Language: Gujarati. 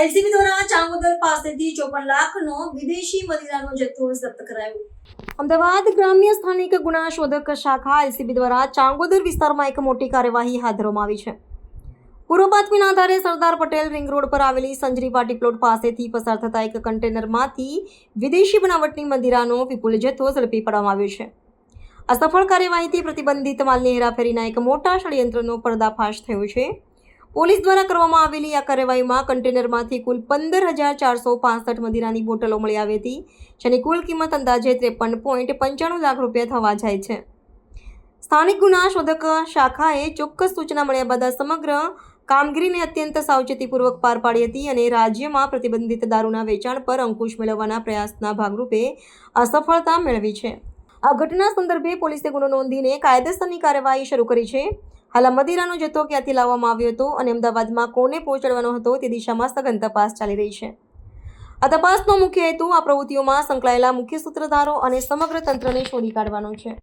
એલસીબી દ્વારા ચાંગોદર પાસેથી ચોપન લાખનો વિદેશી મદિરાનો જથ્થો જપ્ત કરાયો. અમદાવાદ ગ્રામ્ય સ્થાનિક ગુના શોધક શાખા એલસીબી દ્વારા ચાંગોદર વિસ્તારમાં એક મોટી કાર્યવાહી હાથ ધરવામાં આવી છે. પૂર્વ બાતમીના આધારે સરદાર પટેલ રિંગ રોડ પર આવેલી સંજરી પાટી પ્લોટ પાસેથી પસાર થતા એક કન્ટેનરમાંથી વિદેશી બનાવટની મંદિરાનો વિપુલ જથ્થો ઝડપી પાડવામાં આવ્યો છે. આ સફળ કાર્યવાહીથી પ્રતિબંધિત માલની હેરાફેરીના એક મોટા ષડયંત્રનો પર્દાફાશ થયો છે. પોલીસ દ્વારા કરવામાં આવેલી આ કાર્યવાહીમાં કન્ટેનરમાંથી કુલ પંદર હજાર ચારસો પાસઠ મદિરાની બોટલો મળી આવી હતી, જેની કુલ કિંમત અંદાજે ત્રેપન પોઈન્ટ પંચાણું લાખ રૂપિયા થવા જાય છે. સ્થાનિક ગુના શોધક શાખાએ ચોક્કસ સૂચના મળ્યા બાદ સમગ્ર કામગીરીને અત્યંત સાવચેતીપૂર્વક પાર પાડી હતી અને રાજ્યમાં પ્રતિબંધિત દારૂના વેચાણ પર અંકુશ મેળવવાના પ્રયાસના ભાગરૂપે અસફળતા મેળવી છે. આ ઘટના સંદર્ભે પોલીસે ગુનો નોંધીને કાયદેસરની કાર્યવાહી શરૂ કરી છે. હાલ મદિરાનો જથ્થો ક્યાંથી લાવવામાં આવ્યો હતો અને અમદાવાદમાં કોને પહોંચાડવાનો હતો તે દિશામાં સઘન તપાસ ચાલી રહી છે. આ તપાસનો મુખ્ય હેતુ આ પ્રવૃત્તિઓમાં સંકળાયેલા મુખ્ય સૂત્રધારો અને સમગ્ર તંત્રને શોધી કાઢવાનો છે.